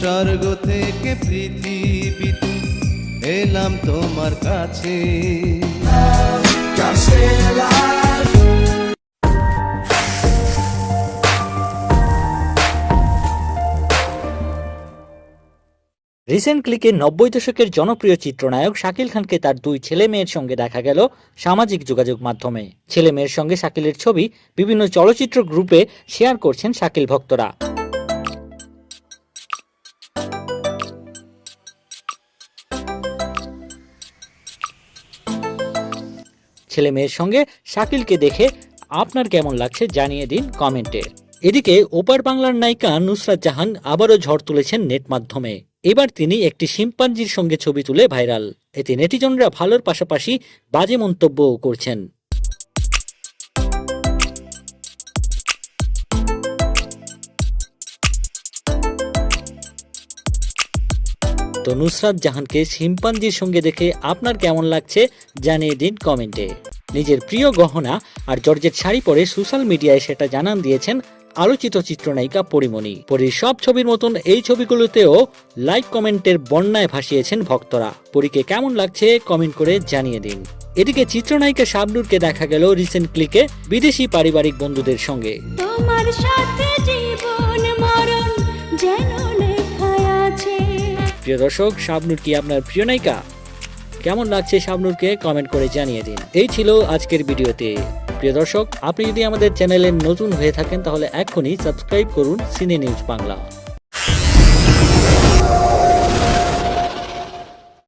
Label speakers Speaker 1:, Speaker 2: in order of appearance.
Speaker 1: স্বর্গ থেকে পৃথিবীতে এলাম তোমার কাছে.
Speaker 2: রিসেন্ট ক্লিকে নব্বই দশকের জনপ্রিয় চিত্রনায়ক শাকিল খানকে তার দুই ছেলে মেয়ের সঙ্গে দেখা গেল সামাজিক যোগাযোগ মাধ্যমে। ছেলে মেয়ের সঙ্গে শাকিলের ছবি বিভিন্ন চলচ্চিত্র গ্রুপে শেয়ার করছেন শাকিল ভক্তরা। ছেলে মেয়ের সঙ্গে শাকিলকে দেখে আপনার কেমন লাগছে জানিয়ে দিন কমেন্টে। এদিকে, ওপার বাংলার নায়িকা নুসরাত জাহান আবারও ঝড় তুলেছেন নেট মাধ্যমে। এবার তিনি একটি শিম্পাঞ্জির সঙ্গে ছবি তুলে ভাইরাল। এতে নেটিজনরা ভালোর পাশাপাশি বাজে মন্তব্যও করছেন। তো নুসরাত জাহানকে শিম্পাঞ্জির সঙ্গে দেখে আপনার কেমন লাগছে জানিয়ে দিন কমেন্টে। নিজের প্রিয় গহনা আর জর্জের শাড়ি পরে সোশ্যাল মিডিয়ায় সেটা জানান দিয়েছেন আলোচিত চিত্রনায়িকা পরিমণি। পরীর সব ছবির মতন এই ছবিগুলোতেও লাইক কমেন্টের বন্যায় ভাসিয়েছেন ভক্তরা। পরীকে কেমন লাগছে কমেন্ট করে জানিয়ে দিন। এদিকে চিত্রনায়িকা শাবনুরকে দেখা গেল রিসেন্ট ক্লিকে বিদেশি পারিবারিক বন্ধুদের সঙ্গে।
Speaker 3: তোমার সাথে
Speaker 2: প্রিয় দর্শক, শাবনুর কি আপনার প্রিয় নায়িকা? কেমন লাগছে শাবনুরকে কমেন্ট করে জানিয়ে দিন। এই ছিল আজকের ভিডিওতে। প্রিয় দর্শক, আপনি যদি আমাদের চ্যানেলে নতুন হয়ে থাকেন, তাহলে এখনই সাবস্ক্রাইব করুন সিনে নিউজ বাংলা।